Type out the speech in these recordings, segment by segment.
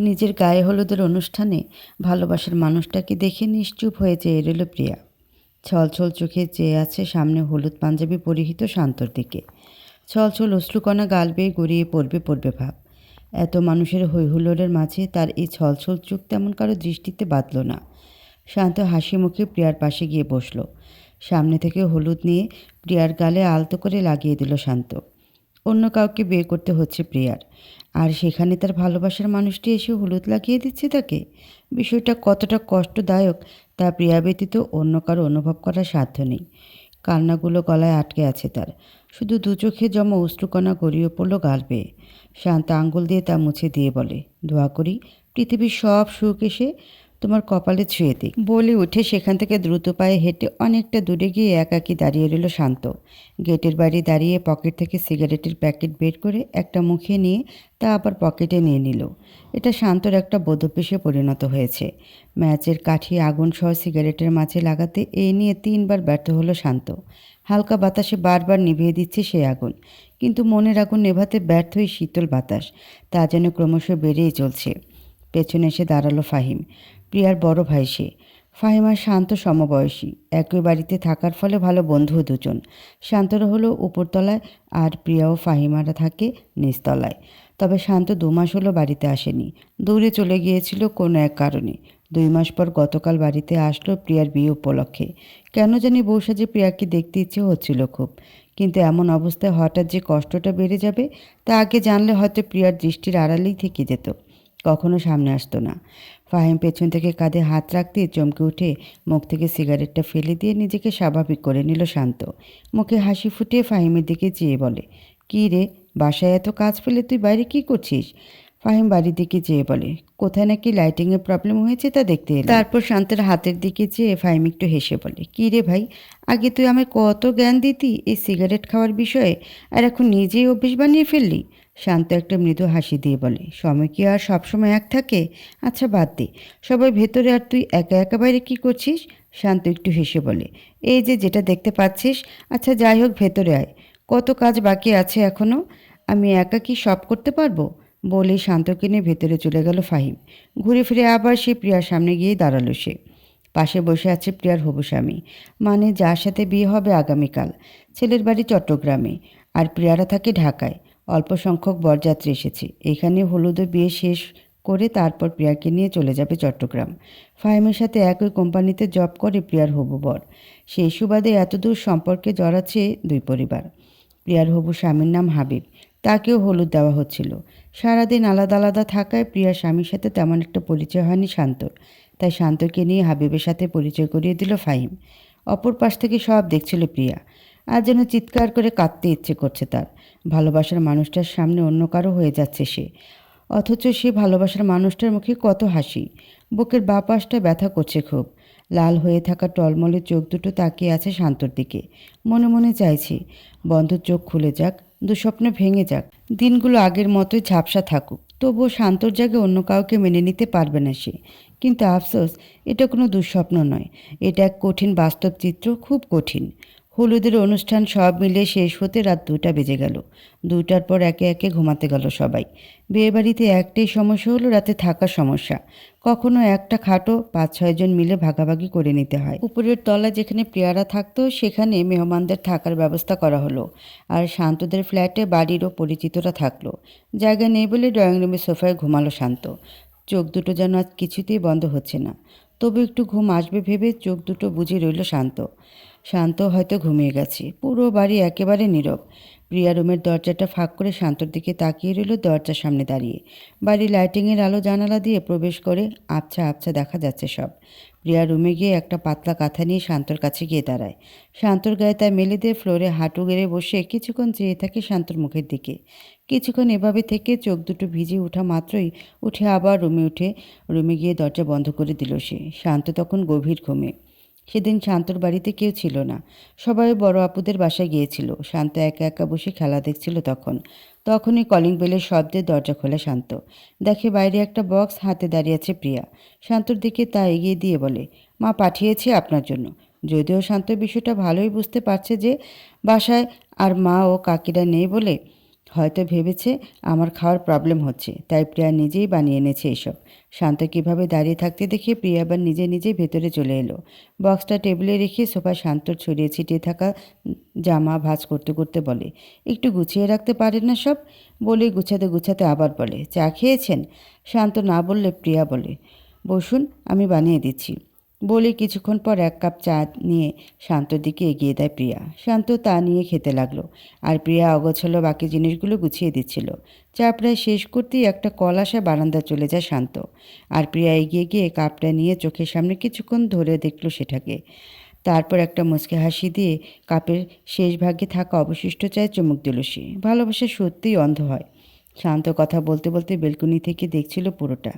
নিজের গায়ে হলুদের অনুষ্ঠানে ভালোবাসার মানুষটাকে দেখে নিশ্চুপ হয়ে চেয়ে রইল প্রিয়া। ছলছল চোখে চেয়ে আছে সামনে হলুদ পাঞ্জাবি পরিহিত শান্তর দিকে। ছলছল অশ্রুকণা গাল বেয়ে গড়িয়ে পড়বে পড়বে ভাব। এত মানুষের হৈহুল্লোড়ের মাঝে তার এই ছলছল চোখ তেমন কারও দৃষ্টিতে বাঁধল না। শান্ত হাসি মুখে প্রিয়ার পাশে গিয়ে বসল। সামনে থেকে হলুদ নিয়ে প্রিয়ার গালে আলতো করে লাগিয়ে দিল শান্ত। অন্য কাউকে বিয়ে করতে হচ্ছে প্রিয়ার। আর সেখানে তার ভালোবাসার মানুষটি এসে হলুদ লাগিয়ে দিচ্ছে তাকে। বিষয়টা কতটা কষ্টদায়ক তা প্রিয়া ব্যতীত অন্য কারও অনুভব করার সাধ্য নেই। কান্নাগুলো গলায় আটকে আছে তার। শুধু দু চোখে জমা অশ্রুকণা গড়িয়ে পড়ল গাল বেয়ে শান্ত আঙ্গুল দিয়ে তা মুছে দিয়ে বলে, দোয়া করি, পৃথিবীর সব সুখ এসে তোমার কপালে ছুঁয়ে দিক বলে উঠে সেখান থেকে দ্রুত পায়ে হেঁটে অনেকটা দূরে গিয়ে একাকি দাঁড়িয়ে রইল শান্ত। গেটের বাড়ি দাঁড়িয়ে পকেট থেকে সিগারেটের প্যাকেট বের করে একটা মুখে নিয়ে তা আবার পকেটে নিয়ে নিল। এটা শান্তর একটা বোধপেশে পরিণত হয়েছে। ম্যাচের কাঠি আগুন সহ সিগারেটের মাঝে লাগাতে এই নিয়ে তিনবার ব্যর্থ হলো শান্ত। হালকা বাতাসে বারবার নিভিয়ে দিচ্ছে সেই আগুন। কিন্তু মনের আগুন নেভাতে ব্যর্থই শীতল বাতাস, তা যেন ক্রমশ বেড়েই চলছে। পেছনে এসে দাঁড়াল ফাহিম। প্রিয়ার বড় ভাই সে। ফাহিম আর শান্ত সমবয়সী। একই বাড়িতে থাকার ফলে ভালো বন্ধু দুজন। শান্তরা হলো উপরতলায় আর প্রিয়া ও ফাহিমারা থাকে নিচতলায়। তবে শান্ত দু মাস হলো বাড়িতে আসেনি। দূরে চলে গিয়েছিল কোনো এক কারণে। দুই মাস পর গতকাল বাড়িতে আসলো প্রিয়ার বিয়ে উপলক্ষে। কেন জানি বউ সাজে প্রিয়াকে দেখতে ইচ্ছে হচ্ছিল খুব। কিন্তু এমন অবস্থায় হঠাৎ যে কষ্টটা বেড়ে যাবে, তা আগে জানলে হয়তো প্রিয়ার দৃষ্টির আড়ালেই থেকে যেত। কখনো সামনে আসতো না। ফাহিম পেছন থেকে কাঁধে হাত রাখতে চমকে উঠে মুখ থেকে সিগারেটটা ফেলে দিয়ে নিজেকে স্বাভাবিক করে নিল শান্ত। মুখে হাসি ফুটিয়ে ফাহিমের দিকে চেয়ে বলে, কী রে, বাসায় এত কাজ ফেলে তুই বাইরে কি করছিস? ফাহিম বাড়ির দিকে চেয়ে বলে, কোথায় নাকি লাইটিংয়ের প্রবলেম হয়েছে তা দেখতে এলাম। তারপর শান্তের হাতের দিকে চেয়ে ফাহিম একটু হেসে বলে, কী রে ভাই, আগে তুই আমায় কত জ্ঞান দিতি এই সিগারেট খাওয়ার বিষয়ে, আর এখন নিজেই অভ্যেস বানিয়ে ফেললি? শান্ত একটা মৃদু হাসি দিয়ে বলে, সময় কি আর সবসময় এক থাকে? আচ্ছা বাদ দে। সবাই ভেতরে আর তুই একা একা বাইরে কী করছিস? শান্ত একটু হেসে বলে, এই যে যেটা দেখতে পাচ্ছিস আচ্ছা যাই হোক, ভেতরে আয়। কত কাজ বাকি আছে এখনও আমি একা কি সব করতে পারব? বলে শান্তকে নিয়ে ভেতরে চলে গেল ফাহিম। ঘুরে ফিরে আবার সে প্রিয়ার সামনে গিয়ে দাঁড়াল সে। পাশে বসে আছে প্রিয়ার হবু স্বামী। মানে যার সাথে বিয়ে হবে আগামীকাল। ছেলের বাড়ি চট্টগ্রামে। আর প্রিয়ারা থাকে ঢাকায়। অল্প সংখ্যক বরযাত্রী এসেছে। এখানে হলুদ বিয়ে শেষ করে তারপর প্রিয়াকে নিয়ে চলে যাবে চট্টগ্রাম। ফাহিমের সাথে একই কোম্পানিতে জব করে প্রিয়ার হবু বর। সেই সুবাদে এতদূর সম্পর্কে জড়াচ্ছে দুই পরিবার। প্রিয়ার হবু স্বামীর নাম হাবিব। তাকেও হলুদ দেওয়া হচ্ছিল। সারাদিন আলাদা আলাদা থাকায় প্রিয়ার স্বামীর সাথে তেমন একটা পরিচয় হয়নি শান্তর। তাই শান্তকে নিয়ে হাবিবের সাথে পরিচয় করিয়ে দিল ফাহিম। অপর পাশ থেকে সব দেখছিল প্রিয়া। আর যেন চিৎকার করে কাঁদতে ইচ্ছে করছে তার। ভালোবাসার মানুষটার সামনে অন্য কারও হয়ে যাচ্ছে সে। অথচ সে ভালোবাসার মানুষটার মুখে কত হাসি। বুকের বাঁ পাশটা ব্যথা করছে খুব। লাল হয়ে থাকা টলমলে চোখ দুটো তাকিয়ে আছে শান্তর দিকে। মনে মনে চাইছি, বন্ধ চোখ খুলে যাক, দুঃস্বপ্ন ভেঙে যাক। দিনগুলো আগের মতোই ঝাপসা থাকুক। তবুও শান্তর জায়গায় অন্য কাউকে মেনে নিতে পারবে না সে। কিন্তু আফসোস, এটা কোনো দুঃস্বপ্ন নয়। এটা এক কঠিন বাস্তব চিত্র, খুব কঠিন। হলুদের অনুষ্ঠান সব মিলে শেষ হতে রাত দুটা বেজে গেল। দুটার পর একে একে ঘুমাতে গেল সবাই। বিয়েবাড়িতে একটাই সমস্যা হলো রাতে থাকার সমস্যা। কখনো একটা খাটও পাঁচ ছয়জন মিলে ভাগাভাগি করে নিতে হয়। উপরের তলা যেখানে প্রিয়ারা থাকতো, সেখানে মেহমানদের থাকার ব্যবস্থা করা হলো। আর শান্তদের ফ্ল্যাটে বাড়িরও পরিচিতরা থাকল। জায়গা নেই বলে ড্রয়িং রুমের সোফায় ঘুমালো শান্ত। চোখ দুটো যেন আজ কিছুতেই বন্ধ হচ্ছে না। তবু একটু ঘুম আসবে ভেবে চোখ দুটো বুঝে রইল শান্ত। শান্ত হয়তো ঘুমিয়ে গেছে। পুরো বাড়ি একেবারে নীরব। প্রিয়া রুমের দরজাটা ফাঁক করে শান্তর দিকে তাকিয়ে রইল দরজার সামনে দাঁড়িয়ে। বাড়ির লাইটিংয়ের আলো জানালা দিয়ে প্রবেশ করে আবছা আবছা দেখা যাচ্ছে সব। প্রিয়া রুমে গিয়ে একটা পাতলা কাঁথা নিয়ে শান্তর কাছে গিয়ে দাঁড়ায়। শান্তর গায়ে তা মেলে দিয়ে ফ্লোরে হাঁটু গেড়ে বসে কিছুক্ষণ চেয়ে থাকে শান্তর মুখের দিকে। কিছুক্ষণ এভাবে থেকে চোখ দুটো ভিজে ওঠা মাত্রই উঠে আবার রুমে উঠে, রুমে গিয়ে দরজা বন্ধ করে দিল সে। শান্ত তখন গভীর ঘুমে। সেদিন শান্তর বাড়িতে কেউ ছিল না। সবাই বড় আপুদের বাসায় গিয়েছিল। শান্ত একা একা বসে খেলা দেখছিল তখন। তখনই কলিং বেলের শব্দে দরজা খোলা শান্ত। দেখে বাইরে একটা বক্স হাতে দাঁড়িয়ে আছে প্রিয়া। শান্তর দিকে তা এগিয়ে দিয়ে বলে, মা পাঠিয়েছে আপনার জন্য। যদিও শান্ত বিষয়টা ভালোই বুঝতে পারছে যে বাসায় আর মা ও কাকিরা নেই বলে হয়তো ভেবেছে আমার খাওয়ার প্রবলেম হচ্ছে, তাই প্রিয়া নিজেই বানিয়ে এনেছে এসব। শান্ত কীভাবে দাঁড়িয়ে থাকতে দেখে প্রিয়া আবার নিজে নিজে ভেতরে চলে এলো। বক্সটা টেবিলে রেখে সোফায় শান্তর ছড়িয়ে ছিটিয়ে থাকা জামা ভাঁজ করতে করতে বলে, একটু গুছিয়ে রাখতে পারেন না সব? বলে গুছাতে গুছাতে আবার বলে, চা খেয়েছেন? শান্ত না বললে প্রিয়া বলে, বসুন, আমি বানিয়ে দিচ্ছি। বলে কিছুক্ষণ পর এক কাপ চা নিয়ে শান্তর দিকে এগিয়ে দেয় প্রিয়া। শান্ত তা নিয়ে খেতে লাগল আর প্রিয়া অগোছালো বাকি জিনিসগুলো গুছিয়ে দিচ্ছিল। চা প্রায় শেষ করতেই একটা কল আসা বারান্দা চলে যায় শান্ত। আর প্রিয়া এগিয়ে গিয়ে কাপটা নিয়ে চোখের সামনে কিছুক্ষণ ধরে দেখল সেটাকে। তারপর একটা মুচকে হাসি দিয়ে কাপের শেষ ভাগে থাকা অবশিষ্ট চায় চুমুক দিল সে। ভালোবাসা সত্যিই অন্ধ হয়। শান্ত কথা বলতে বলতে বেলকুনি থেকে দেখছিল পুরোটা।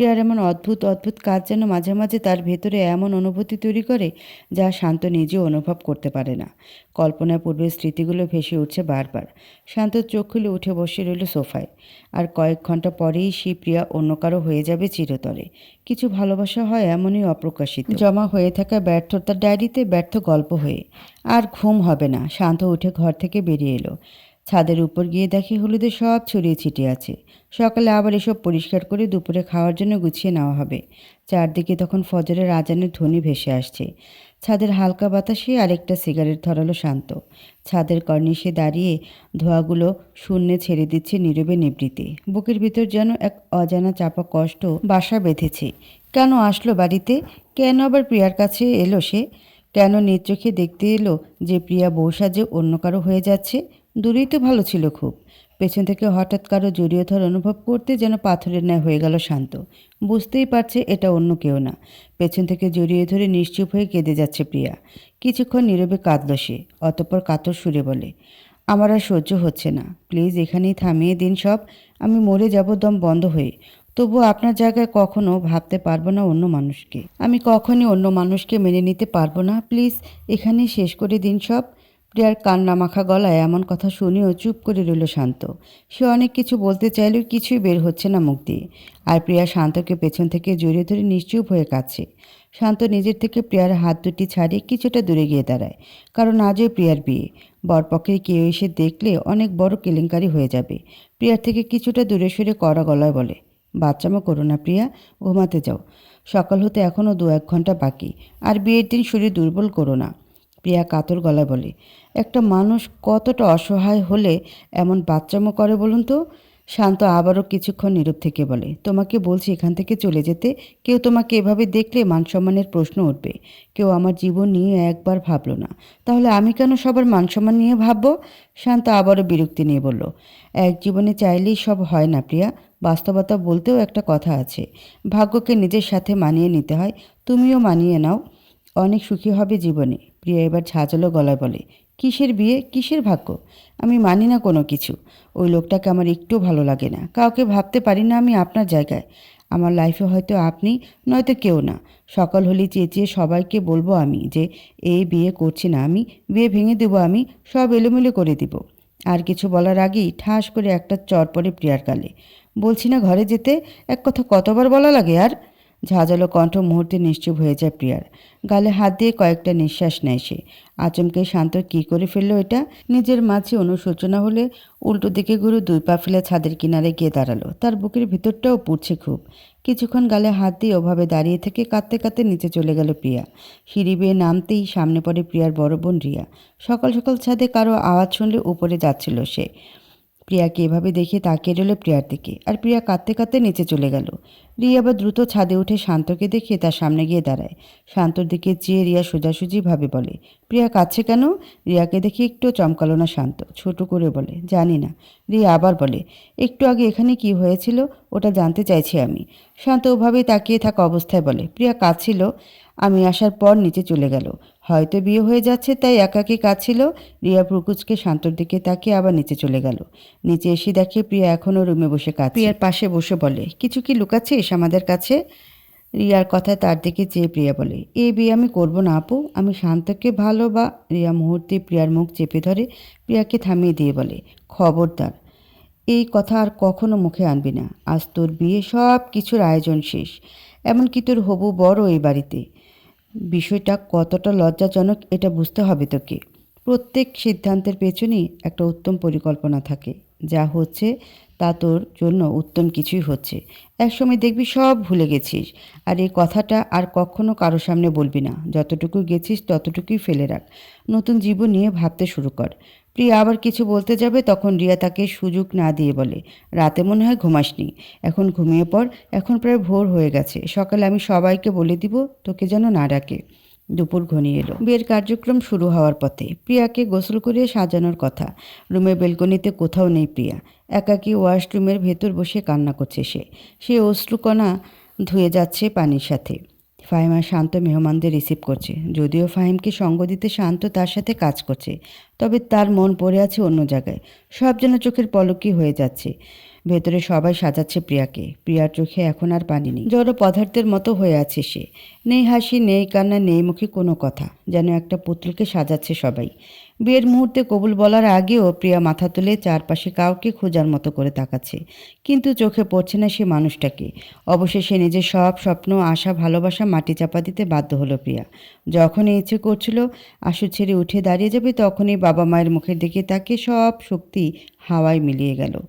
প্রিয়ার এমন অদ্ভুত অদ্ভুত কাজ যেন মাঝে মাঝে তার ভেতরে এমন অনুভূতি তৈরি করে যা শান্ত নিজেও অনুভব করতে পারে না। কল্পনায় পূর্বের স্মৃতিগুলো ভেসে উঠছে বারবার। শান্ত চোখ খুলে উঠে বসে রইল সোফায়। আর কয়েক ঘণ্টা পরেই সেই প্রিয়া অন্য কারও হয়ে যাবে চিরতরে। কিছু ভালোবাসা হয় এমনই অপ্রকাশিত। জমা হয়ে থাকা ব্যর্থতার ডায়েরিতে ব্যর্থ গল্প হয়ে। আর ঘুম হবে না। শান্ত উঠে ঘর থেকে বেরিয়ে এলো। ছাদের উপর গিয়ে দেখে হলুদে সব ছড়িয়ে ছিটিয়ে আছে। সকালে আবার এসব পরিষ্কার করে দুপুরে খাওয়ার জন্য গুছিয়ে নেওয়া হবে। চারদিকে তখন ফজরের আজানের ধ্বনি ভেসে আসছে। ছাদের হালকা বাতাসে আরেকটা সিগারেট ধরালো শান্ত। ছাদের কর্নিশে দাঁড়িয়ে ধোঁয়াগুলো শূন্যে ছেড়ে দিচ্ছে নীরবে নিবৃতে। বুকের ভিতর যেন এক অজানা চাপা কষ্ট বাসা বেঁধেছে। কেন আসলো বাড়িতে? কেন আবার প্রিয়ার কাছে এলো সে? কেন নিজ চোখে দেখতে এলো যে প্রিয়া বউ সাজে অন্য কারও হয়ে যাচ্ছে? দূরেই তো ভালো ছিল খুব। পেছন থেকে হঠাৎ কারও জড়িয়ে ধর অনুভব করতে যেন পাথরের ন্যায় হয়ে গেল শান্ত। বুঝতেই পারছে এটা অন্য কেউ না। পেছন থেকে জড়িয়ে ধরে নিশ্চুপ হয়ে কেঁদে যাচ্ছে প্রিয়া। কিছুক্ষণ নীরবে কাঁদল সে, অতঃপর কাতর সুরে বলে, আমার আর সহ্য হচ্ছে না। প্লিজ এখানেই থামিয়ে দিন সব। আমি মরে যাব দম বন্ধ হয়ে। তবু আপনার জায়গায় কখনো ভাবতে পারব না অন্য মানুষকে। আমি কখনই অন্য মানুষকে মেনে নিতে পারব না। প্লিজ এখানেই শেষ করে দিন সব। প্রিয়ার কান্না মাখা গলায় এমন কথা শুনেও চুপ করে রইল শান্ত। সে অনেক কিছু বলতে চাইলেও কিছুই বের হচ্ছে না মুখ দিয়ে আর প্রিয়া শান্তকে পেছন থেকে জড়িয়ে ধরে নিশ্চুপ হয়ে কাছে শান্ত নিজের থেকে প্রিয়ার হাত দুটি ছাড়িয়ে কিছুটা দূরে গিয়ে দাঁড়ায়। কারণ আজও প্রিয়ার বিয়ে। বরপক্ষে কেউ এসে দেখলে অনেক বড় কেলেঙ্কারি হয়ে যাবে। প্রিয়ার থেকে কিছুটা দূরে সরে কড়া গলায় বলে বাচ্চামো করো না প্রিয়া, ঘুমাতে যাও। সকাল হতে এখনও দু এক ঘণ্টা বাকি। আর বিয়ের দিন শরীর দুর্বল করো না। প্রিয়া কাতর গলায় বলে একটা মানুষ কতটা অসহায় হলে এমন বাচ্চামো করে বলুন তো? শান্ত আবারও কিছুক্ষণ নীরব থেকে বলে, তোমাকে বলছি এখান থেকে চলে যেতে, কেউ তোমাকে এভাবে দেখলে মান সম্মানের প্রশ্ন উঠবে। কেউ আমার জীবন নিয়ে একবার ভাবলো না। তাহলে আমি কেন সবার মান সম্মান নিয়ে ভাববো? শান্ত আবারও বিরক্তি নিয়ে বলল, এক জীবনে চাইলেই সব হয় না প্রিয়া, বাস্তবতা বলতেও একটা কথা আছে। ভাগ্যকে নিজের সাথে মানিয়ে নিতে হয়, তুমিও মানিয়ে নাও। অনেক সুখী হবে জীবনে। প্রিয়া এবার ঝাঁঝালো গলায় বলে কিসের বিয়ে, কিসের ভাগ্য? আমি মানি না কোনো কিছু। ওই লোকটাকে আমার একটু ভালো লাগে না। কাউকে ভাবতে পারি না আমি আপনার জায়গায়। আমার লাইফে হয়তো আপনি, নয়তো কেউ না। সকাল হলেই চেঁচিয়ে সবাইকে বলব আমি যে এই বিয়ে করছি না আমি, বিয়ে ভেঙে দেবো আমি, সব এলোমেলো করে দিব। আর কিছু বলার আগেই ঠাস করে একটা চর পড়ে প্রিয়ার কালে বলছি না ঘরে যেতে? এক কথা কতবার বলা লাগে আর? ঝাঁঝালো কণ্ঠ মুহূর্তে নিশ্চুপ হয়ে যায় প্রিয়ার। গালে হাত দিয়ে কয়েকটা নিঃশ্বাস নেয় সে। আচমকে শান্ত কী করে ফেলল এটা? নিজের মাঝে অনুশোচনা হলে উল্টো দিকে ঘুরে দুই পা ফেলে ছাদের কিনারে গিয়ে দাঁড়াল। তার বুকের ভিতরটাও পুড়ছে খুব। কিছুক্ষণ গালে হাত দিয়ে ওভাবে দাঁড়িয়ে থেকে কাঁদতে কাঁদতে নিচে চলে গেল প্রিয়া। সিঁড়ি বেয়ে নামতেই সামনে পড়ে প্রিয়ার বড় বোন রিয়া। সকাল সকাল ছাদে কারও আওয়াজ শুনলে উপরে যাচ্ছিল সে। প্রিয়াকে এভাবে দেখে তাকিয়ে রইল প্রিয়ার দিকে, আর প্রিয়া কাঁদতে কাঁদতে নিচে চলে গেল। রিয়া আবার দ্রুত ছাদে উঠে শান্তকে দেখে তার সামনে গিয়ে দাঁড়ায়। শান্তর দিকে চেয়ে রিয়া সোজাসুজিভাবে বলে, প্রিয়া কাঁদছে কেন? রিয়াকে দেখে একটু চমকালো না শান্ত, ছোট করে বলে, জানি না। রিয়া আবার বলে, একটু আগে এখানে কি হয়েছিল? ওটা জানতে চাইছি আমি। শান্ত ওভাবেই তাকিয়ে থাকা অবস্থায় বলে, প্রিয়া কাঁদছিল? আমি আসার পর নিচে চলে গেল। হয়তো বিয়ে হয়ে যাচ্ছে তাই একাকি কাঁদছিল রিয়া প্রকুচকে শান্তর দিকে তাকিয়ে আবার নিচে চলে গেল। নিচে এসে দেখে প্রিয়া এখনও রুমে বসে কাঁদছে প্রিয়ার পাশে বসে বলে কিছু কি লুকাচ্ছিস আমাদের কাছে? রিয়ার কথা তার দিকে চেয়ে প্রিয়া বলে এ বিয়ে আমি করব না আপু আমি শান্তকে ভালো বা রিয়া মুহূর্তে প্রিয়ার মুখ চেপে ধরে প্রিয়াকে থামিয়ে দিয়ে বলে খবরদার এই কথা আর কখনো মুখে আনবি না। আজ তোর বিয়ে সব কিছুর আয়োজন শেষ। এমনকি তোর হবু বড় এই বাড়িতে। বিষয়টা কতটা লজ্জাজনক এটা বুঝতে হবে তোকে। প্রত্যেক সিদ্ধান্তের পেছনেই একটা উত্তম পরিকল্পনা থাকে। যা হচ্ছে তা তোর জন্য উত্তম কিছুই হচ্ছে। একসময় দেখবি সব ভুলে গেছিস। আর এই কথাটা আর কখনো কারও সামনে বলবি না। যতটুকু গেছিস ততটুকুই ফেলে রাখ। নতুন জীবন নিয়ে ভাবতে শুরু কর। প্রিয়া আবার কিছু বলতে যাবে তখন রিয়া তাকে সুযোগ না দিয়ে বলে, রাতে মনে হয় ঘুমাসনি। এখন ঘুমিয়ে পড়, এখন প্রায় ভোর হয়ে গেছে। সকালে আমি সবাইকে বলে দিব তোকে যেন না ডাকে। দুপুর ঘনিয়ে এলো। বিয়ের কার্যক্রম শুরু হওয়ার পথে প্রিয়াকে গোসল করিয়ে সাজানোর কথা। রুমের বেলকনিতে কোথাও নেই প্রিয়া। একাকী ওয়াশরুমের ভেতর বসে কান্না করছে সে। সে অশ্রুকণা ধুয়ে যাচ্ছে পানির সাথে। ফাহিমা শান্ত মেহমানদের রিসিভ করছে। যদিও ফাহিমকে সঙ্গ দিতে শান্ত তার সাথে কাজ করছে, তবে তার মন পড়ে আছে অন্য জায়গায়। সব যেন চোখের পলকই হয়ে যাচ্ছে। ভেতরে সবাই সাজাচ্ছে প্রিয়াকে। প্রিয়ার চোখে এখন আর পানি নেই। জড় পদার্থের মতো হয়ে আছে সে। নেই হাসি, নেই কান্না, নেই মুখে কোনো কথা। যেন একটা পুতুলকে সাজাচ্ছে সবাই। বিয়ের মুহূর্তে কবুল বলার আগেও প্রিয়া মাথা তুলে চারপাশে কাউকে খোঁজার মতো করে তাকাচ্ছে। কিন্তু চোখে পড়ছে না সে মানুষটাকে। অবশেষে নিজের সব স্বপ্ন, আশা, ভালোবাসা মাটি চাপা দিতে বাধ্য হলো প্রিয়া। যখনই ইচ্ছে করছিল আশু ছেড়ে উঠে দাঁড়িয়ে যাবে, তখনই বাবা মায়ের মুখের দিকে তাকে সব শক্তি হাওয়ায় মিলিয়ে গেল।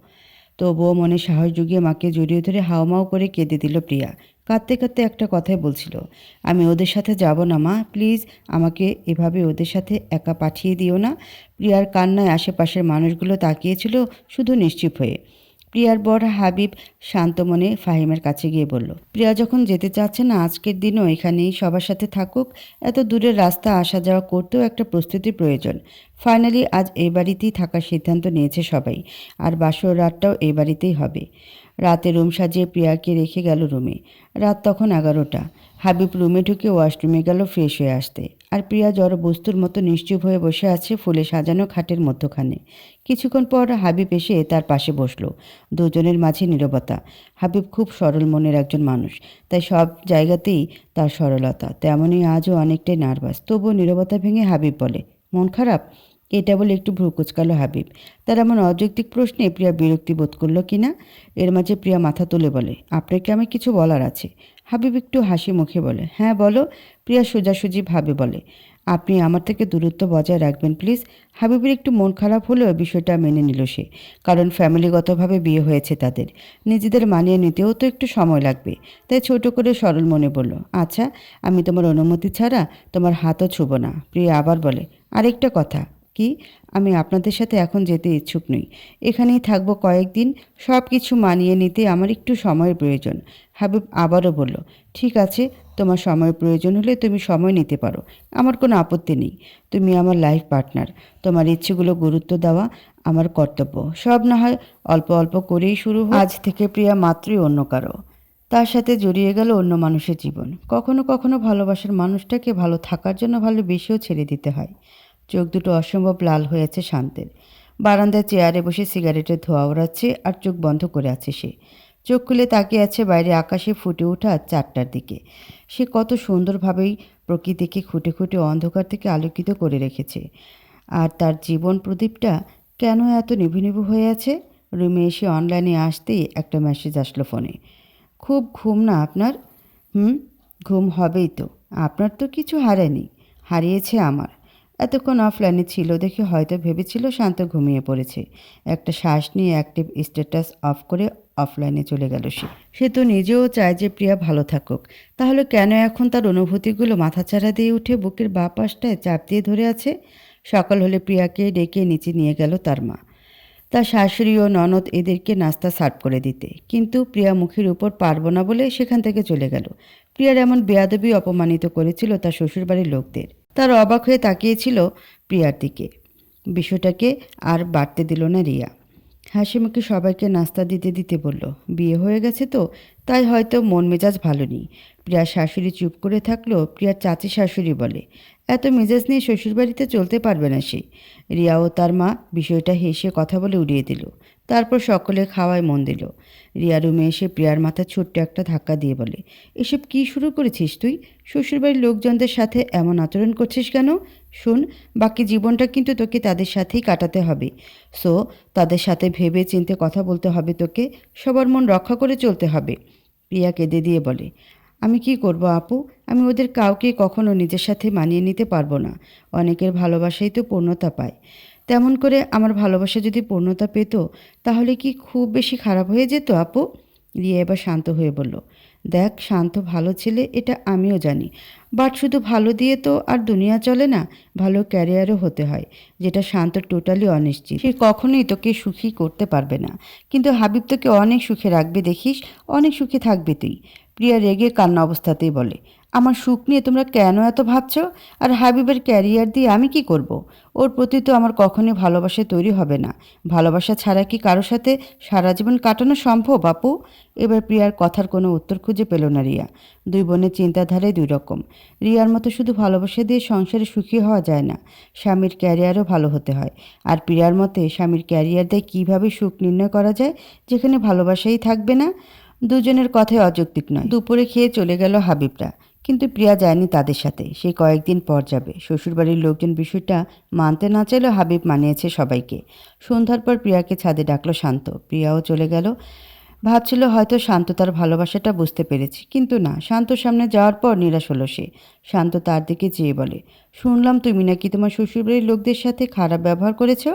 তবুও মনে সাহস জুগিয়ে মাকে জড়িয়ে ধরে হাওমাও করে কেঁদে দিল প্রিয়া। কাঁদতে কাঁদতে একটা কথাই বলছিল, আমি ওদের সাথে যাব না মা, প্লিজ আমাকে এভাবে ওদের সাথে একা পাঠিয়ে দিও না। প্রিয়ার কান্নায় আশেপাশের মানুষগুলো তাকিয়েছিল শুধু নিশ্চিপ হয়ে। প্রিয়ার বর হাবিব শান্ত মনে ফাহিমের কাছে গিয়ে বলল, প্রিয়া যখন যেতে চাচ্ছে না, আজকের দিনও এখানেই সবার সাথে থাকুক। এত দূরের রাস্তা, আসা যাওয়া করতেও একটা প্রস্তুতির প্রয়োজন। ফাইনালি আজ এ বাড়িতেই থাকার সিদ্ধান্ত নিয়েছে সবাই, আর বাসর রাতটাও এ বাড়িতেই হবে। রাতে রুম সাজিয়ে প্রিয়াকে রেখে গেল রুমে। রাত তখন এগারোটা। হাবিব রুমে ঢুকে ওয়াশরুমে গেল ফ্রেশ হয়ে আসতে। আর প্রিয়া জড় বস্তুর মতো নিশ্চুপ হয়ে বসে আছে ফুলে সাজানো খাটের মধ্যখানে। কিছুক্ষণ পর হাবিব এসে তার পাশে বসল। দুজনের মাঝে নীরবতা। হাবিব খুব সরল মনের একজন মানুষ। তাই সব জায়গাতেই তার সরলতা। তেমনই আজও অনেকটাই নার্ভাস। তবুও নীরবতা ভেঙে হাবিব বলে, মন খারাপ? এটা বলে একটু ভ্রু কুচকালো হাবিব। তার এমন অযৌক্তিক প্রশ্নে প্রিয়া বিরক্তি বোধ করল কিনা? এর মাঝে প্রিয়া মাথা তুলে বলে, আপনাকে আমি কিছু বলার আছে। হাবিব একটু হাসি মুখে বলে হ্যাঁ বলো। প্রিয়া সোজাসুজি ভাবে বলে, আপনি আমার থেকে দূরত্ব বজায় রাখবেন, প্লিজ। হাবিবের একটু মন খারাপ হলেও বিষয়টা মেনে নিল সে, কারণ ফ্যামিলিগতভাবে বিয়ে হয়েছে তাদের। নিজেদের মানিয়ে নিতেও তো একটু সময় লাগবে। তাই ছোট করে সরল মনে বলল আচ্ছা আমি তোমার অনুমতি ছাড়া তোমার হাতও ছুব না। প্রিয়া আবার বলে, আরেকটা কথা কি আমি আপনাদের সাথে এখন যেতে ইচ্ছুক নই। এখানেই থাকব কয়েকদিন সব কিছু মানিয়ে নিতে আমার একটু সময়ের প্রয়োজন। হাবিব আবারও বলল, ঠিক আছে, তোমার সময়ের প্রয়োজন হলে তুমি সময় নিতে পারো, আমার কোনো আপত্তি নেই। তুমি আমার লাইফ পার্টনার, তোমার ইচ্ছেগুলো গুরুত্ব দেওয়া আমার কর্তব্য। সব না হয় অল্প অল্প করেই শুরু। আজ থেকে প্রিয়া মাত্রই অন্য কারও। তার সাথে জড়িয়ে গেল অন্য মানুষের জীবন। কখনো কখনো ভালোবাসার মানুষটাকে ভালো থাকার জন্য ভালোবেসেও ছেড়ে দিতে হয়। চোখ দুটো অসম্ভব লাল হয়েছে শান্তের। বারান্দায় চেয়ারে বসে সিগারেটের ধোয়া ওড়াচ্ছে আর চোখ বন্ধ করে আছে সে। চোখ খুলে তাকিয়ে আছে বাইরে আকাশে ফুটে ওঠা চারটার দিকে। সে কত সুন্দরভাবেই প্রকৃতিকে খুঁটে খুঁটে অন্ধকার থেকে আলোকিত করে রেখেছে। আর তার জীবন প্রদীপটা কেন এত নিভু নিভু হয়ে আছে? রুমে এসে অনলাইনে আসতেই একটা মেসেজ আসলো ফোনে। খুব ঘুম না আপনার? হুম, ঘুম হবেই তো। আপনার তো কিছু হারায়নি হারিয়েছে আমার। এতক্ষণ অফলাইনে ছিল দেখে হয়তো ভেবেছিল শান্ত ঘুমিয়ে পড়েছে। একটা শ্বাস নিয়ে অ্যাক্টিভ স্ট্যাটাস অফ করে অফলাইনে চলে গেল সে। সে তো নিজেও চায় যে প্রিয়া ভালো থাকুক। তাহলে কেন এখন তার অনুভূতিগুলো মাথাচাড়া দিয়ে উঠে বুকের বা পাশটায় চাপ দিয়ে ধরে আছে? সকাল হলে প্রিয়াকে ডেকে নিচে নিয়ে গেল তার মা। তার শাশুড়ি ও ননদ এদেরকে নাস্তা সার্ভ করে দিতে। কিন্তু প্রিয়া মুখের উপর পারব না বলে সেখান থেকে চলে গেল। প্রিয়ার এমন বেয়াদবি অপমানিত করেছিল তার শ্বশুরবাড়ির লোকদের। তার অবাক হয়ে তাকিয়েছিল প্রিয়ার দিকে। বিষয়টাকে আর বাড়তে দিল না রিয়া। হাসি মুখে সবাইকে নাস্তা দিতে দিতে বলল, বিয়ে হয়ে গেছে তো, তাই হয়তো মন মেজাজ ভালো নেই। প্রিয়ার শাশুড়ি চুপ করে থাকল প্রিয়ার চাচি শাশুড়ি বলে, এত মেজাজ নিয়ে শ্বশুরবাড়িতে চলতে পারবে না সে। রিয়া ও তার মা বিষয়টা হেসে কথা বলে উড়িয়ে দিল। তারপর সকলে খাওয়ায় মন দিল। রিয়া রুমে এসে প্রিয়ার মাথা ছোট্ট একটা ধাক্কা দিয়ে বলে, এসব কি শুরু করেছিস তুই? শ্বশুরবাড়ির লোকজনদের সাথে এমন আচরণ করছিস কেন? শোন, বাকি জীবনটা কিন্তু তোকে তাদের সাথেই কাটাতে হবে। সো, তাদের সাথে ভেবে চিনতে কথা বলতে হবে তোকে, সবার মন রক্ষা করে চলতে হবে। প্রিয়া কেঁদে দিয়ে বলে, আমি কি করব আপু? আমি ওদের কাউকে কখনো নিজের সাথে মানিয়ে নিতে পারব না। অনেকের ভালোবাসাই তো পূর্ণতা পায়। তেমন করে আমার ভালোবাসা যদি পূর্ণতা পেত, তাহলে কি খুব বেশি খারাপ হয়ে যেত আপু? রিয়া এবার শান্ত হয়ে বলল, দেখ, শান্ত ভালো ছেলে, এটা আমিও জানি। বাট শুধু ভালো দিয়ে তো আর দুনিয়া চলে না, ভালো ক্যারিয়ারও হতে হয়, যেটা শান্ত টোটালি অনিশ্চিত। সে কখনোই তোকে সুখী করতে পারবে না। কিন্তু হাবিব তোকে অনেক সুখে রাখবে দেখিস, অনেক সুখে থাকবে তুই। প্রিয়া রেগে কান্না অবস্থাতেই বলে আমার সুখ নিয়ে তোমরা কেন এত ভাবছ? আর হাবিবের ক্যারিয়ার দিয়ে আমি কি করব। ওর প্রতি তো আমার কখনোই ভালোবাসা তৈরি হবে না। ভালোবাসা ছাড়া কি কারোর সাথে সারা জীবন কাটানো সম্ভব, বাপু? এবার প্রিয়ার কথার কোনো উত্তর খুঁজে পেল না রিয়া। দুই বোনের চিন্তাধারাই দুই রকম। রিয়ার মতো শুধু ভালোবাসা দিয়ে সংসারে সুখী হওয়া যায় না। স্বামীর ক্যারিয়ারও ভালো হতে হয়। আর প্রিয়ার মতে স্বামীর ক্যারিয়ার দিয়ে কীভাবে সুখ নির্ণয় করা যায়, যেখানে ভালোবাসাই থাকবে না, দুজনের কথাই অযৌক্তিক নয়। দুপুরে খেয়ে চলে গেল হাবিবরা। কিন্তু প্রিয়া যায়নি তাদের সাথে। সে কয়েকদিন পর যাবে। শ্বশুরবাড়ির লোকজন বিষয়টা মানতে না চাইলেও হাবিব মানিয়েছে সবাইকে। সন্ধ্যার পর প্রিয়াকে ছাদে ডাকলো শান্ত। প্রিয়াও চলে গেল। ভাবছিল হয়তো শান্ত তার ভালোবাসাটা বুঝতে পেরেছে। কিন্তু না, শান্তর সামনে যাওয়ার পর নিরাশ হলো সে। শান্ত তার দিকে চেয়ে বলে, শুনলাম তুমি নাকি তোমার শ্বশুরবাড়ির লোকদের সাথে খারাপ ব্যবহার করেছ?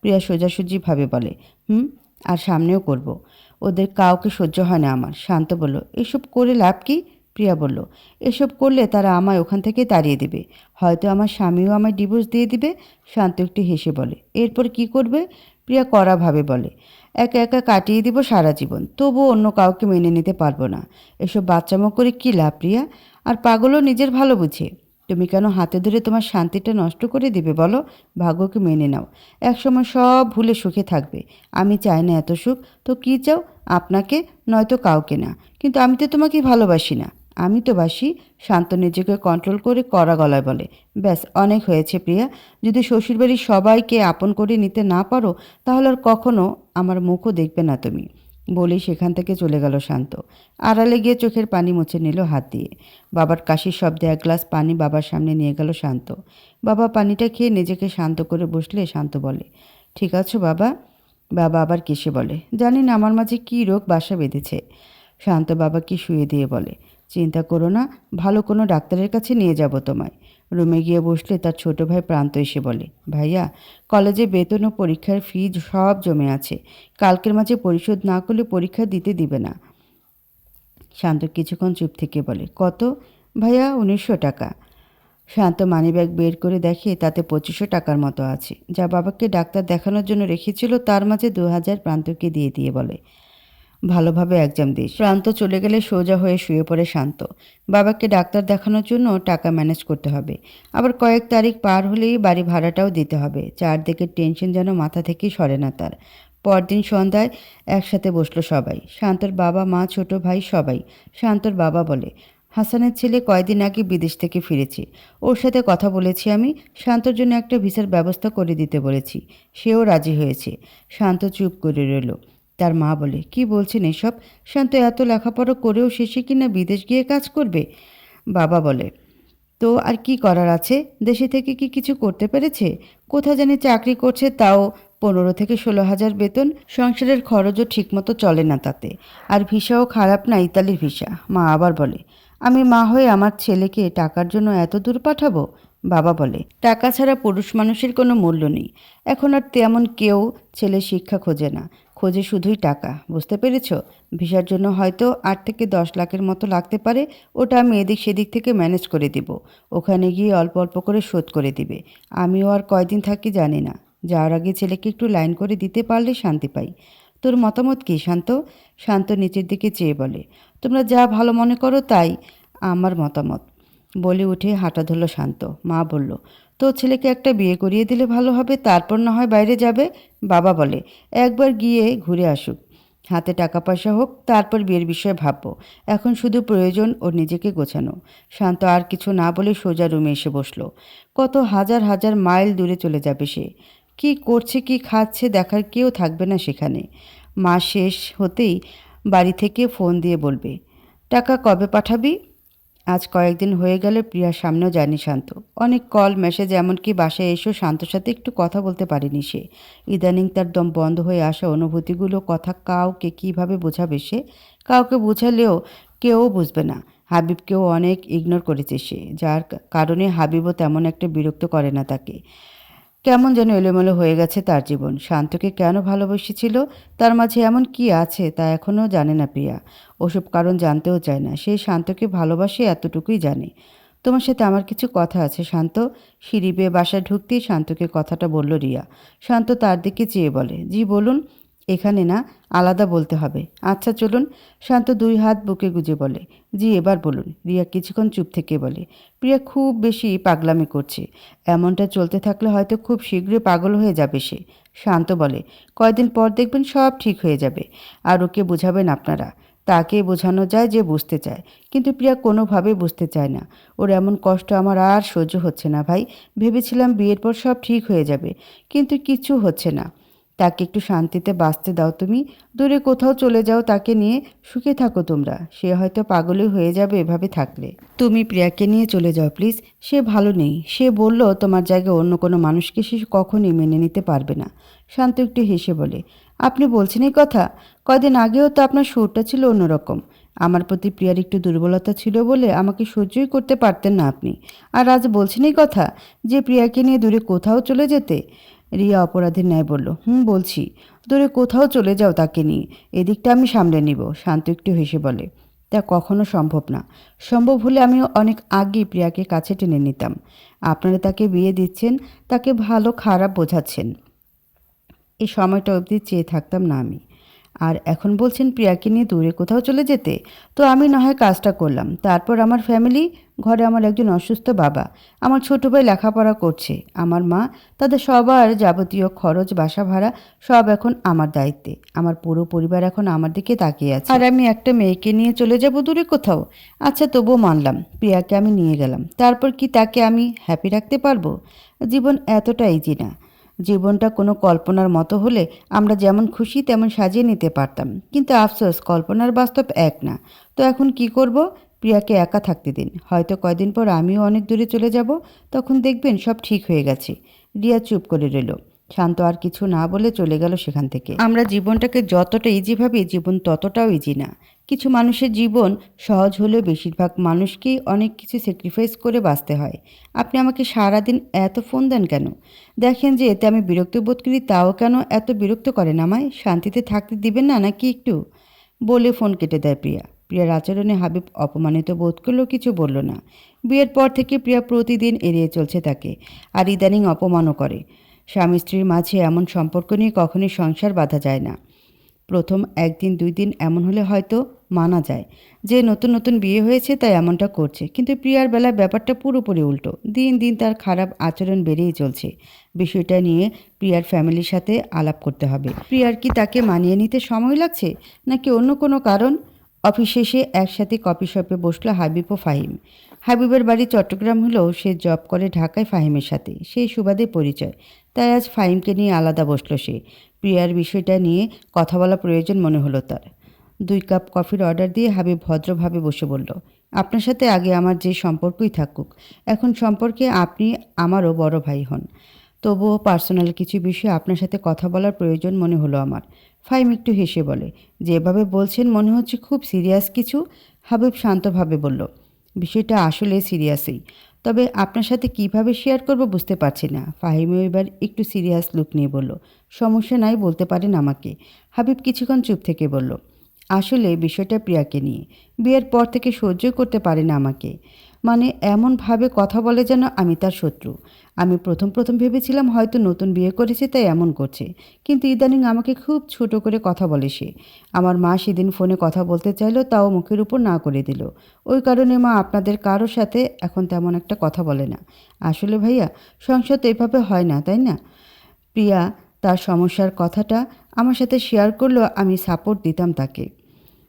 প্রিয়া সোজাসুজিভাবে বলে, হুম, আর সামনেও করব। ওদের কাউকে সহ্য হয় না আমার। শান্ত বলল, এসব করে লাভ কি? প্রিয়া বলল, এসব করলে তারা আমায় ওখান থেকে তাড়িয়ে দেবে। হয়তো আমার স্বামীও আমায় ডিভোর্স দিয়ে দিবে? শান্ত একটু হেসে বলে, এরপর কি করবে? প্রিয়া কড়াভাবে বলে, একা একা কাটিয়ে দিব সারা জীবন, তবুও অন্য কাউকে মেনে নিতে পারব না। এসব বাচ্চামো করে কী লাভ প্রিয়া? আর পাগলও নিজের ভালো বুঝে। তুমি কেন হাতে ধরে তোমার শান্তিটা নষ্ট করে দেবে বলো? ভাগ্যকে মেনে নাও। একসময় সব ভুলে সুখে থাকবে। আমি চাই না এত সুখ। তো কী চাও? আপনাকে নয়তো কাউকে না। কিন্তু আমি তো তোমাকে ভালোবাসি না। আমি তো বাসি শান্ত নিজেকে কন্ট্রোল করে কড়া গলায় বলে, ব্যাস, অনেক হয়েছে প্রিয়া। যদি শ্বশুরবাড়ির সবাইকে আপন করে নিতে না পারো, তাহলে আর কখনো আমার মুখও দেখবে না তুমি। বলেই সেখান থেকে চলে গেল শান্ত। আড়ালে গিয়ে চোখের পানি মুছে নিল হাত দিয়ে। বাবার কাশির শব্দে এক গ্লাস পানি বাবার সামনে নিয়ে গেল শান্ত। বাবা পানিটা খেয়ে নিজেকে শান্ত করে বসলে শান্ত বলে, ঠিক আছে বাবা? বাবা আবার কেসে বলে, জানি না আমার মাঝে কী রোগ, বাসা বেঁধেছে। শান্ত বাবাকে শুয়ে দিয়ে বলে চিন্তা করো না, ভালো কোনো ডাক্তারের কাছে নিয়ে যাব তোমায়। রুমে গিয়ে বসলে তার ছোট ভাই প্রান্ত এসে বলে, ভাইয়া, কলেজে বেতন ও পরীক্ষার ফি সব জমে আছে। কালকের মাঝে পরিশোধ না করলে পরীক্ষা দিতে দিবে না। শান্ত কিছুক্ষণ চুপ থেকে বলে, কত? ভাইয়া, উনিশশো টাকা। শান্ত মানিব্যাগ বের করে দেখে তাতে পঁচিশশো টাকার মতো আছে। যা বাবাকে ডাক্তার দেখানোর জন্য রেখেছিল, তার মাঝে দু হাজার প্রান্তকে দিয়ে দিয়ে বলে ভালোভাবে এক্সাম দিস। প্রান্ত চলে গেলে সোজা হয়ে শুয়ে পড়ে শান্ত। বাবাকে ডাক্তার দেখানোর জন্য টাকা ম্যানেজ করতে হবে। আবার কয়েক তারিখ পার হলেই বাড়ি ভাড়াটাও দিতে হবে। চারদিকে টেনশন যেন মাথা থেকেই সরে না তার। পরদিন সন্ধ্যায় একসাথে বসল সবাই। শান্তর বাবা, মা, ছোট ভাই সবাই। শান্তর বাবা বলে, হাসানের ছেলে কয়দিন আগে বিদেশ থেকে ফিরেছে। ওর সাথে কথা বলেছি আমি। শান্তর জন্য একটা ভিসার ব্যবস্থা করে দিতে বলেছি। সেও রাজি হয়েছে। শান্ত চুপ করে রইল। তার মা বলে, কি বলছেন এসব? শান্ত, এত লেখাপড়া করেও শেষে কিনা বিদেশ গিয়ে কাজ করবে? বাবা বলে, তো আর কি করার আছে? দেশে থেকে কি কিছু করতে পেরেছে? কোথা জানি চাকরি করছে, তাও পনেরো থেকে ষোলো হাজার বেতন, সংসারের খরচও ঠিকমতো চলে না তাতে। আর ভিসাও খারাপ না ইতালির ভিসা। মা আবার বলে, আমি মা হয়ে আমার ছেলেকে টাকার জন্য এত দূর পাঠাবো? বাবা বলে, টাকা ছাড়া পুরুষ মানুষের কোনো মূল্য নেই। এখন আর তেমন কেউ ছেলে শিক্ষা খোঁজে না। খোঁজে শুধুই টাকা, বুঝতে পেরেছ? ভিসার জন্য হয়তো আট থেকে দশ লাখের মতো লাগতে পারে, ওটা আমি এদিক সেদিক থেকে ম্যানেজ করে দিব। ওখানে গিয়ে অল্প অল্প করে শোধ করে দিবে। আমিও আর কয়দিন থাকি জানি না। যাওয়ার আগে ছেলেকে একটু লাইন করে দিতে পারলে শান্তি পাই। তোর মতামত কী, শান্ত? শান্ত নিচের দিকে চেয়ে বলে। তোমরা যা ভালো মনে করো তাই আমার মতামত। বলে উঠে হাঁটা ধরল শান্ত। মা বলল তো ছেলেকে একটা বিয়ে করিয়ে দিলে ভালো হবে, তারপর না হয় বাইরে যাবে, বাবা বলে। একবার গিয়ে ঘুরে আসুক। হাতে টাকা পয়সা হোক, তারপর বিয়ের বিষয়ে ভাববো। এখন শুধু প্রয়োজন ওর নিজেকে গোছানো। শান্ত আর কিছু না বলে সোজা রুমে এসে বসল। কত হাজার হাজার মাইল দূরে চলে যাবে সে। কি করছে, কি খাচ্ছে দেখার কেউ থাকবে না সেখানে। মাস শেষ হতেই বাড়ি থেকে ফোন দিয়ে বলবে, টাকা কবে পাঠাবি? আজ কয়েকদিন হয়ে গেলে প্রিয়ার সামনেও যায়নি শান্ত। অনেক কল মেসেজ এমনকি বাসায় এসেও শান্তর সাথে একটু কথা বলতে পারেনি সে। ইদানিং তার দম বন্ধ হয়ে আসা অনুভূতিগুলো কথা কাউকে কীভাবে বোঝাবে সে? কাউকে বোঝালেও কেউ বুঝবে না। হাবিবকেও অনেক ইগনোর করেছে সে, যার কারণে হাবিবও তেমন একটা বিরক্ত করে না তাকে। কেমন যেন এলোমেলো হয়ে গেছে তার জীবন। শান্তকে কেন ভালোবেসেছিল? তার মাঝে এমন কি আছে তা এখনও জানে না প্রিয়া। ওসব কারণ জানতেও চায় না। সে শান্তকে ভালোবাসে এতটুকুই জানে। তোমার সাথে আমার কিছু কথা আছে, শান্ত। সিঁড়ি বেয়ে বাসায় ঢুকতেই শান্তকে কথাটা বলল রিয়া। শান্ত তার দিকে চেয়ে বলে, জি, বলুন। এখানে না আলাদা বলতে হবে। আচ্ছা চলুন, শান্ত দুই হাত বুকে গুজে বলে। জি, এবার বলুন। রিয়া কিছুক্ষণ চুপ থেকে বলে, প্রিয়া খুব বেশি পাগলামি করছে। এমনটা চলতে থাকলে হয়তো খুব শীঘ্রই পাগল হয়ে যাবে সে। শান্ত বলে, কয়দিন পর দেখবেন সব ঠিক হয়ে যাবে। আর ওকে বোঝাবেন আপনারা। তাকে বোঝানো যায় যে বুঝতে চায়। কিন্তু প্রিয়া কোনোভাবে বুঝতে চায় না। ওর এমন কষ্ট আমার আর সহ্য হচ্ছে না ভাই। ভেবেছিলাম বিয়ের পর সব ঠিক হয়ে যাবে। কিন্তু কিছু হচ্ছে না। তাকে একটু শান্তিতে বাঁচতে দাও তুমি। দূরে কোথাও চলে যাও, তাকে নিয়ে সুখে থাকো তোমরা। সে হয়তো পাগলই হয়ে যাবে এভাবে থাকলে। তুমি প্রিয়াকে নিয়ে চলে যাও প্লিজ। সে ভালো নেই। সে বলল, তোমার জায়গায় অন্য কোনো মানুষকে সে কখনই মেনে নিতে পারবে না। শান্ত একটু হেসে বলে, আপনি বলছেন এই কথা? কয়দিন আগেও তো আপনার সুরটা ছিল অন্যরকম। আমার প্রতি প্রিয়ার একটু দুর্বলতা ছিল বলে আমাকে সহ্যই করতে পারতেন না আপনি। আর আজ বলছেন এই কথা? যে প্রিয়াকে নিয়ে দূরে কোথাও চলে যেতে রিয়া অপরাধের ন্যায় বলল, হুম, বলছি। দূরে কোথাও চলে যাও তাকে নিয়ে। এদিকটা আমি সামলে নিব। শান্ত একটু হেসে বলে, তা কখনো সম্ভব না। সম্ভব হলে আমি অনেক আগেই প্রিয়াকে কাছে টেনে নিতাম। আপনারা তাকে বিয়ে দিচ্ছেন, তাকে ভালো খারাপ বোঝাচ্ছেন। এই সময়টা অবধি চেয়ে থাকতাম না আমি। আর এখন বলছেন প্রিয়াকে নিয়ে দূরে কোথাও চলে যেতে। তো আমি না হয় কাজটা করলাম। তারপর আমার ফ্যামিলি ঘরে আমার একজন অসুস্থ বাবা, আমার ছোট ভাই লেখাপড়া করছে, আমার মা, তাদের সবার যাবতীয় খরচ, বাসা ভাড়া সব এখন আমার দায়িত্বে। আমার পুরো পরিবার এখন আমার দিকে তাকিয়ে আছে। আর আমি একটা মেয়েকে নিয়ে চলে যাব দূরে কোথাও? আচ্ছা তবুও মানলাম, প্রিয়াকে আমি নিয়ে গেলাম। তারপর কি তাকে আমি হ্যাপি রাখতে পারব? জীবন এতটা ইজি না জীবনটা কোনো কল্পনার মতো হলে আমরা যেমন খুশি তেমন সাজিয়ে নিতে পারতাম। কিন্তু আফসোস, কল্পনার বাস্তব এক না। তো এখন কি করব? প্রিয়াকে একা থাকতে দিন। হয়তো কয়দিন পর আমিও অনেক দূরে চলে যাব। তখন দেখবেন সব ঠিক হয়ে গেছে। রিয়া চুপ করে রইল। শান্ত আর কিছু না বলে চলে গেল সেখান থেকে। আমরা জীবনটাকে যতটা ইজি ভাবি, জীবন ততটাও ইজি না। কিছু মানুষের জীবন সহজ হলেও বেশিরভাগ মানুষকেই অনেক কিছু স্যাক্রিফাইস করে বাঁচতে হয়। আপনি আমাকে সারাদিন এত ফোন দেন কেন? দেখেন যে এতে আমি বিরক্ত বোধ করি, তাও কেন এত বিরক্ত করেন আমায়? শান্তিতে থাকতে দিবেন না নাকি একটু? বলে ফোন কেটে দেয় প্রিয়া। প্রিয়ার আচরণে হাবিব অপমানিত বোধ করলেও কিছু বলল না। বিয়ের পর থেকে প্রিয়া প্রতিদিন এড়িয়ে চলছে তাকে, আর ইদানিং অপমানও করে। স্বামী স্ত্রীর মাঝে এমন সম্পর্ক নিয়ে কখনই সংসার বাঁধা যায় না। প্রথম একদিন, দুই দিন এমন হলে হয়তো মানা যায়। যে নতুন নতুন বিয়ে হয়েছে তাই এমনটা করছে। কিন্তু প্রিয়ার বেলায় ব্যাপারটা পুরোপুরি উল্টো। দিন দিন তার খারাপ আচরণ বেড়েই চলছে। বিষয়টা নিয়ে প্রিয়ার ফ্যামিলির সাথে আলাপ করতে হবে। প্রিয়ার কি তাকে মানিয়ে নিতে সময় লাগছে? নাকি অন্য কোনো কারণ? অফিস শেষে একসাথে কফি শপে বসল হাবিব ও ফাহিম। হাবিবের বাড়ি চট্টগ্রাম হলেও সে জব করে ঢাকায় ফাহিমের সাথে। সেই সুবাদে পরিচয়। তাই আজ ফাহিমকে নিয়ে আলাদা বসল সে। প্রিয়ার বিষয়টা নিয়ে কথা বলা প্রয়োজন মনে হলো তার। দুই কাপ কফির অর্ডার দিয়ে হাবিব ভদ্রভাবে বসে বলল, আপনার সাথে আগে আমার যে সম্পর্কই থাকুক, এখন সম্পর্কে আপনি আমারও বড় ভাই হন। তবুও পার্সোনাল কিছু বিষয়ে আপনার সাথে কথা বলার প্রয়োজন মনে হলো আমার। ফাইম একটু হেসে বলে, যেভাবে বলছেন মনে হচ্ছে খুব সিরিয়াস কিছু। হাবিব শান্তভাবে বলল, বিষয়টা আসলে সিরিয়াসই। তবে আপনার সাথে কীভাবে শেয়ার করব বুঝতে পারছি না। ফাহিমও এবার একটু সিরিয়াস লুক নিয়ে বলল, সমস্যা নাই, বলতে পারেন আমাকে। হাবিব কিছুক্ষণ চুপ থেকে বলল, আসলে বিষয়টা প্রিয়াকে নিয়ে। বিয়ের পর থেকে সহ্য করতে পারে না আমাকে। মানে এমনভাবে কথা বলে যেন আমি তার শত্রু। আমি প্রথম প্রথম ভেবেছিলাম হয়তো নতুন বিয়ে করেছে, তাই এমন করছে। কিন্তু ইদানিং আমাকে খুব ছোট করে কথা বলে সে। আমার মা সেদিন ফোনে কথা বলতে চাইলো, তাও মুখের উপর না করে দিল। ওই কারণে মা আপনাদের কারোর সাথে এখন তেমন একটা কথা বলে না। আসলে ভাইয়া, সংসার তো এভাবে হয় না, তাই না? প্রিয়া, তার সমস্যার কথাটা আমার সাথে শেয়ার করলেও আমি সাপোর্ট দিতাম তাকে।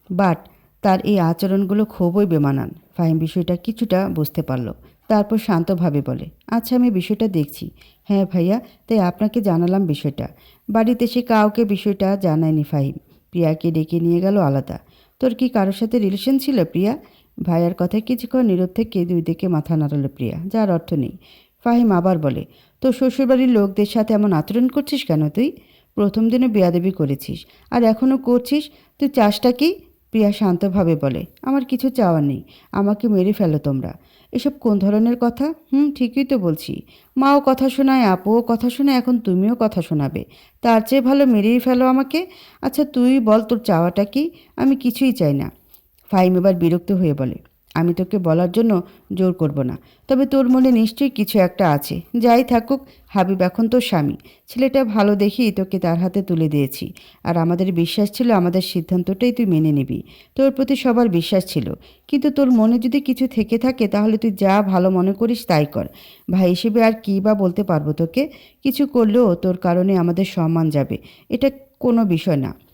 বাট তার এই আচরণগুলো খুবই বেমানান। ফাহিম বিষয়টা কিছুটা বুঝতে পারল। তারপর শান্তভাবে বলে আচ্ছা আমি বিষয়টা দেখছি। হ্যাঁ ভাইয়া, তাই আপনাকে জানালাম বিষয়টা। বাড়িতে সে কাউকে বিষয়টা জানায়নি ফাহিম। প্রিয়াকে ডেকে নিয়ে গেল আলাদা। তোর কি কারোর সাথে রিলেশন ছিল প্রিয়া? ভাইয়ার কথায় কিছুক্ষণ নীরব থেকে দুই দিকে মাথা নাড়ালো প্রিয়া, যার অর্থ নেই। ফাহিম আবার বলে, তোর শ্বশুরবাড়ির লোকদের সাথে এমন আচরণ করছিস কেন তুই? প্রথম দিনে বেয়াদেবি করেছিস, আর এখনও করছিস? তুই চাষটা কি? প্রিয়া শান্তভাবে বলে, আমার কিছু চাওয়া নেই, আমাকে মেরে ফেলো তোমরা। এসব কোন ধরনের কথা? হুম, ঠিকই তো বলছি। মাও কথা শোনায়, আপুও কথা শোনায়, এখন তুমিও কথা শোনাবে। তার চেয়ে ভালো মেরেই ফেলো আমাকে? আচ্ছা তুই বল তোর চাওয়াটা কি? আমি কিছুই চাই না। ফাইম এবার বিরক্ত হয়ে বলে আমি তোকে বলার জন্য জোর করব না। তবে তোর মনে নিশ্চয়ই কিছু একটা আছে। যাই থাকুক, হাবিব এখন তোর স্বামী। ছেলেটা ভালো দেখেই তোকে তার হাতে তুলে দিয়েছি। আর আমাদের বিশ্বাস ছিল, আমাদের সিদ্ধান্তটাই তুই মেনে নিবি। তোর প্রতি সবার বিশ্বাস ছিল। কিন্তু তোর মনে যদি কিছু থেকে থাকে, তাহলে তুই যা ভালো মনে করিস তাই কর। ভাই হিসেবে আর কী বা বলতে পারব তোকে? কিছু করলেও তোর কারণে আমাদের সম্মান যাবে। এটা কোনো বিষয় না।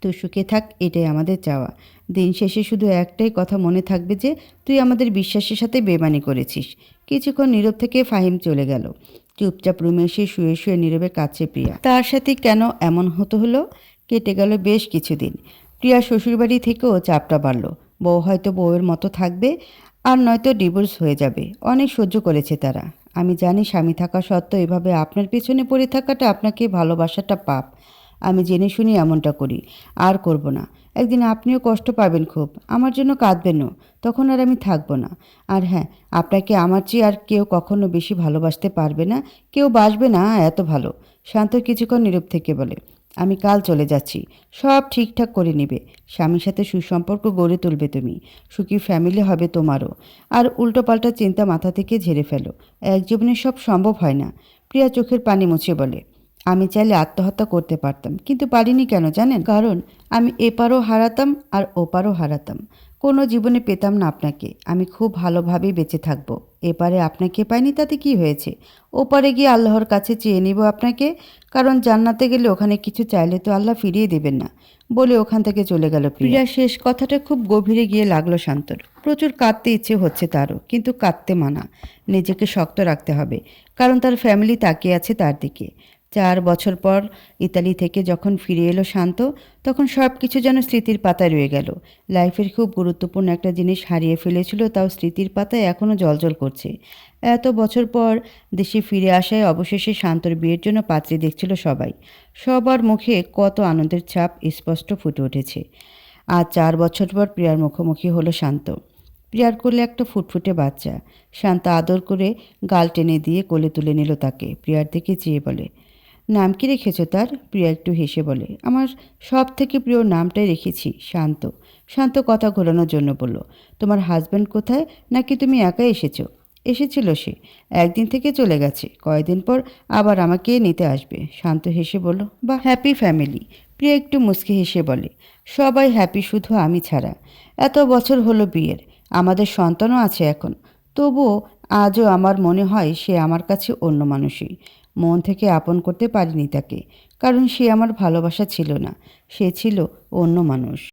তুই সুখে থাক, এটাই আমাদের চাওয়া। দিন শেষে শুধু একটাই কথা মনে থাকবে যে, তুই আমাদের বিশ্বাসের সাথে বেমানি করেছিস। কিছুক্ষণ নীরব থেকে ফাহিম চলে গেল। চুপচাপ রুমে এসে শুয়ে শুয়ে নীরবে কাছে প্রিয়া। তার সাথে কেন এমন হতো হলো? কেটে গেল বেশ কিছুদিন। প্রিয়া শ্বশুরবাড়ি থেকেও চাপটা বাড়ল। বউ হয়তো বউয়ের মতো থাকবে, আর নয়তো ডিভোর্স হয়ে যাবে। অনেক সহ্য করেছে তারা। আমি জানি স্বামী থাকা সত্ত্বেও এভাবে আপনার পেছনে পড়ে থাকাটা আপনাকে ভালোবাসাটা পাপ। আমি জেনে শুনি এমনটা করি। আর করব না। একদিন আপনিও কষ্ট পাবেন খুব। আমার জন্য কাঁদবেনও। তখন আর আমি থাকব না। আর হ্যাঁ আপনাকে আমার চেয়ে আর কেউ কখনো বেশি ভালোবাসতে পারবে না। কেউ বাসবে না, এত ভালো। শান্ত কিছুক্ষণ নীরব থেকে বলে, আমি কাল চলে যাচ্ছি। সব ঠিকঠাক করে নেবে। স্বামীর সাথে সুসম্পর্ক গড়ে তুলবে তুমি। সুখী ফ্যামিলি হবে তোমারও। আর উল্টোপাল্টা চিন্তা মাথা থেকে ঝেড়ে ফেলো। এক জীবনে সব সম্ভব হয় না। প্রিয়া চোখের পানি মুছে বলে আমি চাইলে আত্মহত্যা করতে পারতাম, কিন্তু পারিনি কেন জানেন? কারণ আমি এপারও হারাতাম আর ওপারও হারাতাম। কোনো জীবনে পেতাম না আপনাকে, আমি খুব ভালোভাবেই বেঁচে থাকব। এপারে আপনাকে পাইনি, তাতে কি হয়েছে? ওপারে গিয়ে আল্লাহর কাছে চেয়ে নিব আপনাকে, কারণ জান্নাতে গেলে ওখানে কিছু চাইলে তো আল্লাহ ফিরিয়ে দেবেন না। বলে ওখান থেকে চলে গেল প্রিয়া। শেষ কথাটা খুব গভীরে গিয়ে লাগল শান্তর। প্রচুর কাঁদতে ইচ্ছে হচ্ছে তারও, কিন্তু কাঁদতে মানা। নিজেকে শক্ত রাখতে হবে, কারণ তার ফ্যামিলি তাকিয়ে আছে তার দিকে। চার বছর পর ইতালি থেকে যখন ফিরে এলো শান্ত, তখন সব কিছু যেন স্মৃতির পাতায় রয়ে গেল। লাইফের খুব গুরুত্বপূর্ণ একটা জিনিস হারিয়ে ফেলেছিল, তাও স্মৃতির পাতায় এখনও জলজল করছে। এত বছর পর দেশে ফিরে আসায় অবশেষে শান্তর বিয়ের জন্য পাত্রী দেখছিল সবাই। সবার মুখে কত আনন্দের ছাপ স্পষ্ট ফুটে উঠেছে। আর চার বছর পর প্রিয়ার মুখোমুখি হলো শান্ত। প্রিয়ার কোলে একটা ফুটফুটে বাচ্চা। শান্ত আদর করে গাল টেনে দিয়ে কোলে তুলে নিল তাকে। প্রিয়ার দিকে চেয়ে বলে নাম কি রেখেছো তার? প্রিয়া একটু হেসে বলে। আমার সব থেকে প্রিয় নামটাই রেখেছি, শান্ত। শান্ত কথা ঘোরানোর জন্য বলল, তোমার হাজব্যান্ড কোথায়? নাকি তুমি একা এসেছ? এসেছিল সে। একদিন থেকে চলে গেছে। কয়েকদিন পর আবার আমাকে নিতে আসবে। শান্ত হেসে বলল বা হ্যাপি ফ্যামিলি প্রিয়া একটু মুচকি হেসে বলে, সবাই হ্যাপি শুধু আমি ছাড়া। এত বছর হলো বিয়ের। আমাদের সন্তানও আছে এখন। তবুও আজও আমার মনে হয় সে আমার কাছে অন্য মানুষই। মন থেকে আপন করতে পারিনি তাকে, কারণ সে আমার ভালোবাসা ছিল না। সে ছিল অন্য মানুষ।